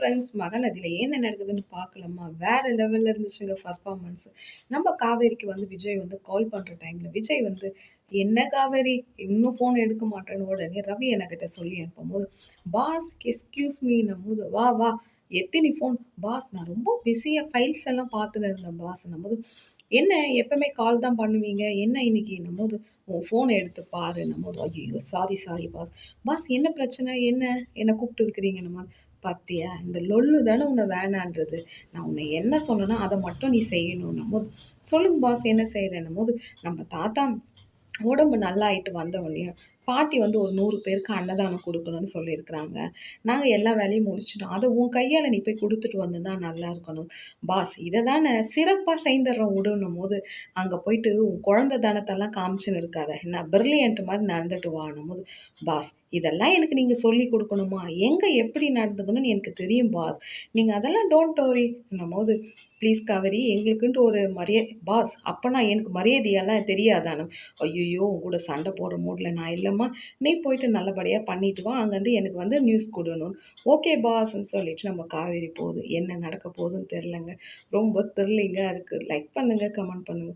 Friends மகநதியில என்ன நடக்குதுன்னு பார்க்கலாமா? வேறு லெவலில் இருந்துச்சுங்க பர்ஃபார்மன்ஸ் நம்ம காவேரிக்கு வந்து விஜய் வந்து கால் பண்ணுற டைமில் விஜய் வந்து "என்ன காவேரி இன்னும் ஃபோன் எடுக்க மாட்டேன்னு" உடனே ரவி என்கிட்ட சொல்லி அனுப்பும்போது, "பாஸ் எக்ஸ்கியூஸ் மீன்னும்போது, வா வா எத்தினி ஃபோன் பாஸ் நான் ரொம்ப பிஸியாக ஃபைல்ஸ் எல்லாம் பார்த்துன்னு இருந்தேன் பாஸ் பாஸ்ன்னும்போது, என்ன எப்பவுமே கால் தான் பண்ணுவீங்க. என்ன இன்னைக்கு இன்னைக்குன்னும்போது, உன் ஃபோனை எடுத்து பாருன்னும்போது, ஐயோ சாரி சாரி பாஸ். பாஸ் என்ன பிரச்சனை? என்ன? என்ன கூப்பிட்டு இருக்கிறீங்கன்னும்போது, பாத்தியா இந்த லொல்லு தானே உன்னை வேணான்றது. நான் உன்னை என்ன சொன்னேன்னா அதை மட்டும் நீ செய்யணுன்னும்போது, சொல்லுங்க பாஸ் என்ன செய்றேன்னும்போது, நம்ம தாத்தா உடம்பு நல்லா நல்லாயிட்டு வந்தவொன்னேயும், பாட்டி வந்து ஒரு நூறு பேருக்கு அன்னதானம் கொடுக்கணும்னு சொல்லியிருக்கிறாங்க. நாங்கள் எல்லா வேலையும் முடிச்சிட்டோம் அதை உன் கையால் நீ போய் கொடுத்துட்டு வந்தன்னா நல்லா இருக்கணும். பாஸ் இதை தானே சிறப்பாக சிறப்பா விடணும் உடுன்னும்போது, அங்கே போயிட்டு உன் குழந்த தனத்தெல்லாம் காமிச்சுன்னு இருக்காத. என்ன பிரில்லியன்ட் மாதிரி நடந்துட்டு வான்னும்போது, பாஸ் இதெல்லாம் எனக்கு நீங்கள் சொல்லிக் கொடுக்கணுமா எங்கே எப்படி நடந்துக்கணும்னு எனக்கு தெரியும் பாஸ். நீங்கள் அதெல்லாம் டோன்ட் வொரின்னும்போது, ப்ளீஸ் காவேரி எங்களுக்குன்ட்டு ஒரு மரியாதை பாஸ் அப்போ நான் எனக்கு மரியாதையெல்லாம் தெரியாதானும் ஐயோ உன் கூட சண்டை போடுற மூடில் நான் அம்மா நீ போயிட்டு நல்லபடியாக பண்ணிட்டு வா. அங்கேருந்து எனக்கு வந்து நியூஸ் கொடுணும் ஓகே பாஸ்ன்னு சொல்லிட்டு நம்ம காவேரி போகுது. என்ன நடக்க போகுதுன்னு தெரிலங்க ரொம்ப த்ரில்லிங்காக இருக்குது லைக் பண்ணுங்கள் கமெண்ட் பண்ணுங்கள்